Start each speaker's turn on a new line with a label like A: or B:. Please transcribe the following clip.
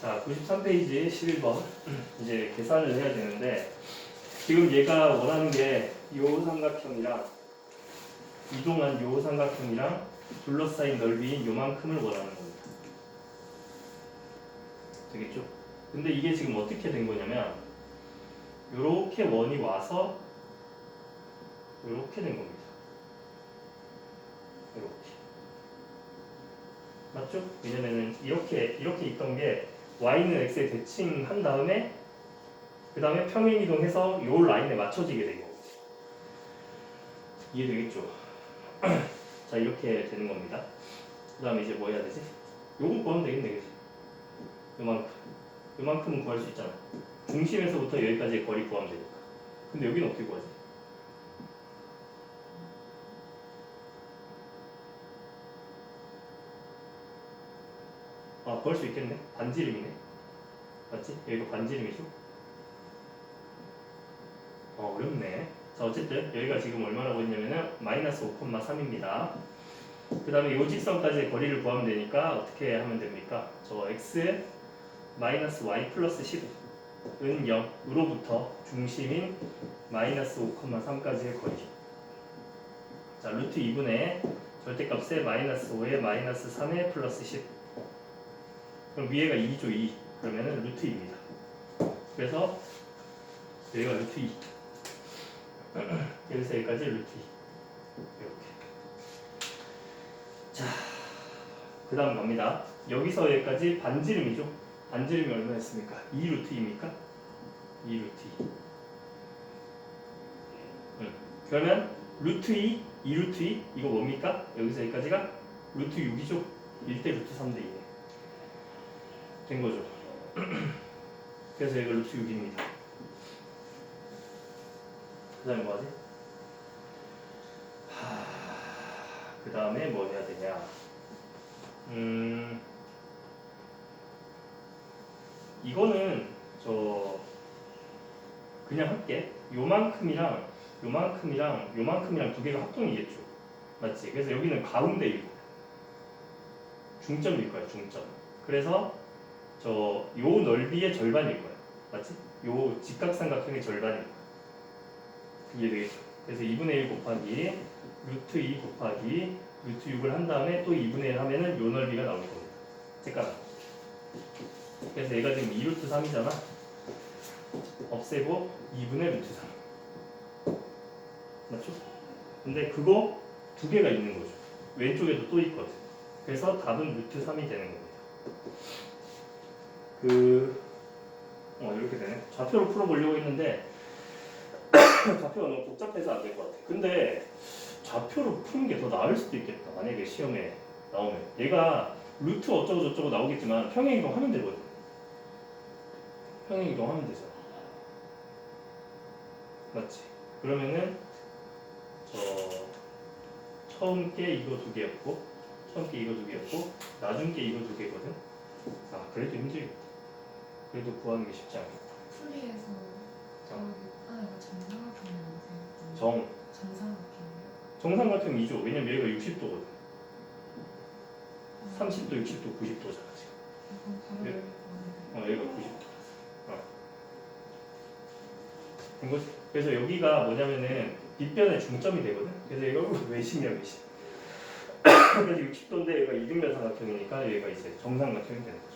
A: 자, 93페이지 11번 이제 계산을 해야 되는데 지금 얘가 원하는 게 요 삼각형이랑 이동한 요 삼각형이랑 둘러싸인 넓이인 요만큼을 원하는 겁니다. 되겠죠? 근데 이게 지금 어떻게 된 거냐면 요렇게 원이 와서 요렇게 된 겁니다. 이렇게 맞죠? 왜냐면은 이렇게 이렇게 있던 게 y는 x에 대칭한 다음에 그 다음에 평행 이동해서 요 라인에 맞춰지게 된 거고 이해되겠죠? 자 이렇게 되는 겁니다. 그 다음에 이제 뭐 해야 되지? 요거 구하면 되겠네, 그지? 요만큼 요만큼은 구할 수 있잖아. 중심에서부터 여기까지의 거리 구하면 되니까. 근데 여기는 어떻게 구하지? 아, 구할 수 있겠네. 반지름이네. 맞지? 여기가 반지름이죠? 어, 어렵네. 자, 어쨌든 여기가 지금 얼마라고 했냐면은 마이너스 5,3입니다. 그 다음에 요 직선까지의 거리를 구하면 되니까 어떻게 하면 됩니까? 저 x 마이너스 y 플러스 10은 0으로부터 중심인 마이너스 5,3까지의 거리. 자, 루트 2분의 절대값의 마이너스 5에 마이너스 3에 플러스 10. 그럼 위에가 2죠 2 그러면은 루트 2입니다. 그래서 여기가 루트 2 여기서 여기까지 루트 2 이렇게. 자그 다음 갑니다. 여기서 여기까지 반지름이죠? 반지름이 얼마였습니까? 2 루트 2입니까? 2 루트 2 음. 그러면 루트 2 2 루트 2 이거 뭡니까? 여기서 여기까지가 루트 6이죠? 1대 루트 3대 2 된 거죠. 그래서 이걸 루트 6입니다. 그 다음에 뭐 하지? 그 다음에 뭐 해야 되냐? 음, 이거는 저 그냥 할게. 요만큼이랑 요만큼이랑 요만큼이랑 두 개가 합동이겠죠. 맞지? 그래서 여기는 가운데이고 중점일 거야, 중점. 그래서 저 요 넓이의 절반일 거야. 맞지? 요 직각삼각형의 절반일 거야. 이해되겠죠? 그래서 2분의 1 곱하기 루트 2 곱하기 루트 6을 한 다음에 또 2분의 1 하면은 요 넓이가 나올 겁니다. 잠깐. 그래서 얘가 지금 2 루트 3이잖아. 없애고 2분의 루트 3. 맞죠? 근데 그거 두 개가 있는 거죠. 왼쪽에도 또 있거든. 그래서 답은 루트 3이 되는 겁니다. 그, 어, 이렇게 되네. 좌표로 풀어보려고 했는데, 좌표가 너무 복잡해서 안 될 것 같아. 근데, 좌표로 푸는 게 더 나을 수도 있겠다. 만약에 시험에 나오면. 얘가 루트 어쩌고저쩌고 나오겠지만, 평행 이동 하면 되거든. 평행 이동 하면 되잖아. 맞지? 그러면은, 저, 처음 게 이거 두 개였고, 처음 게 이거 두 개였고, 나중 게 이거 두 개거든. 아, 그래도 힘들겠다. 그래도 구하는 게 쉽지 않겠다.
B: 풀이에서 저기 안에가 정사각형이라고
A: 정,
B: 정사각형이요?
A: 정삼각형 2죠. 왜냐면 여기가 60도거든. 30도, 60도, 90도잖아, 지금. 네.
B: 여기
A: 어, 여기가 90도. 어. 된 거지? 그래서 여기가 뭐냐면은 빗변의 중점이 되거든. 그래서 여기가 외심이야, 외심. 그래서 60도인데 여기가 이등변 삼각형이니까 여기가 이제 정삼각형이 되는 거죠.